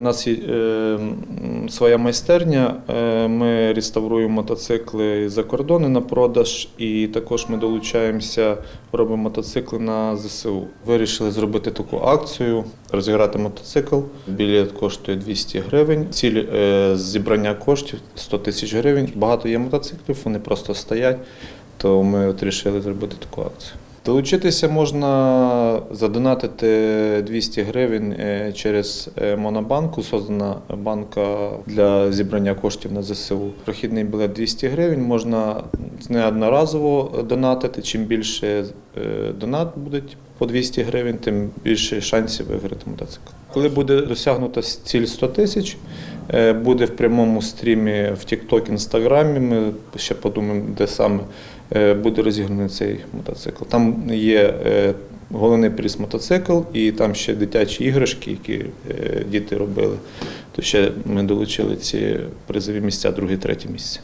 У нас є е, своя майстерня. Е, Ми реставруємо мотоцикли за кордони на продаж, і також ми долучаємося, робимо мотоцикли на ЗСУ. Вирішили зробити таку акцію, розіграти мотоцикл. Білет коштує 200 гривень. Ціль е, зібрання коштів 100 тисяч гривень. Багато є мотоциклів, вони просто стоять. То ми от вирішили зробити таку акцію. Долучитися можна задонатити 200 гривень е, через е, Монобанку. Создана банка для зібрання коштів на ЗСУ. Прохідний білет 200 гривень. Можна неодноразово донатити. Чим більше е, донат буде по 200 гривень, тим більше шансів виграти мотоцикл. Коли буде досягнута ціль 100 тисяч, е, буде в прямому стрімі в TikTok, Інстаграмі. Ми ще подумаємо, де саме е, буде розігнаний цей мотоцикл. Там є головний приз мотоцикл, і там ще дитячі іграшки, які діти робили. То ще ми долучили ці призові місця, друге, третє місце.